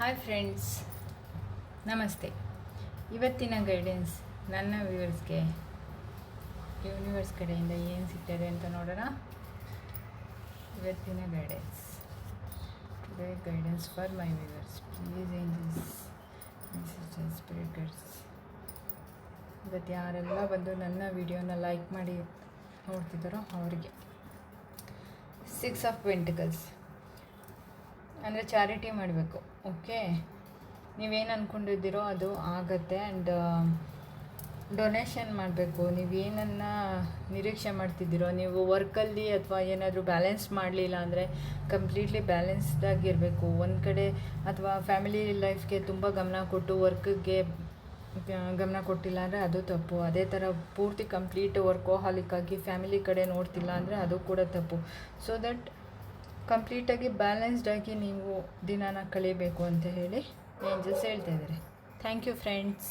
Hi friends, ನಮಸ್ತೆ. ಇವತ್ತಿನ guidance ನನ್ನ ವ್ಯೂವರ್ಸ್ಗೆ ಯೂನಿವರ್ಸ್ ಕಡೆಯಿಂದ ಏನು ಸಿಗ್ತದೆ ಅಂತ ನೋಡೋಣ. ಇವತ್ತಿನ guidance today guidance for my viewers please angels spirit guides ಇವತ್ತು ಯಾರೆಲ್ಲ ಬಂದು ನನ್ನ ವಿಡಿಯೋನ ಲೈಕ್ ಮಾಡಿ ನೋಡ್ತಿದ್ದಾರೋ ಅವರಿಗೆ. ಸಿಕ್ಸ್ ಆಫ್ ಪೆಂಟಿಕಲ್ಸ್ ಅಂದರೆ ಚಾರಿಟಿ ಮಾಡಬೇಕು, ಓಕೆ? ನೀವೇನು ಅಂದ್ಕೊಂಡಿದ್ದೀರೋ ಅದು ಆಗತ್ತೆ ಆ್ಯಂಡ್ ಡೊನೇಷನ್ ಮಾಡಬೇಕು. ನೀವೇನನ್ನು ನಿರೀಕ್ಷೆ ಮಾಡ್ತಿದ್ದೀರೋ, ನೀವು ವರ್ಕಲ್ಲಿ ಅಥವಾ ಏನಾದರೂ ಬ್ಯಾಲೆನ್ಸ್ ಮಾಡಲಿಲ್ಲ ಅಂದರೆ ಕಂಪ್ಲೀಟ್ಲಿ ಬ್ಯಾಲೆನ್ಸ್ಡಾಗಿರಬೇಕು ಒಂದು ಕಡೆ ಅಥವಾ ಫ್ಯಾಮಿಲಿ ಲೈಫ್ಗೆ ತುಂಬ ಗಮನ ಕೊಟ್ಟು ವರ್ಕಿಗೆ ಗಮನ ಕೊಟ್ಟಿಲ್ಲ ಅಂದರೆ ಅದು ತಪ್ಪು. ಅದೇ ಥರ ಪೂರ್ತಿ ಕಂಪ್ಲೀಟ್ ವರ್ಕೋಹಾಲಿಕ್ಕಾಗಿ ಫ್ಯಾಮಿಲಿ ಕಡೆ ನೋಡ್ತಿಲ್ಲ ಅಂದರೆ ಅದು ಕೂಡ ತಪ್ಪು. ಸೊ ದಟ್ ಕಂಪ್ಲೀಟಾಗಿ ಬ್ಯಾಲೆನ್ಸ್ಡಾಗಿ ನೀವು ದಿನಾನ ಕಳೀಬೇಕು ಅಂತ ಹೇಳಿ ಏಂಜಲ್ಸ್ ಹೇಳ್ತಾ ಇದ್ದಾರೆ. Thank you friends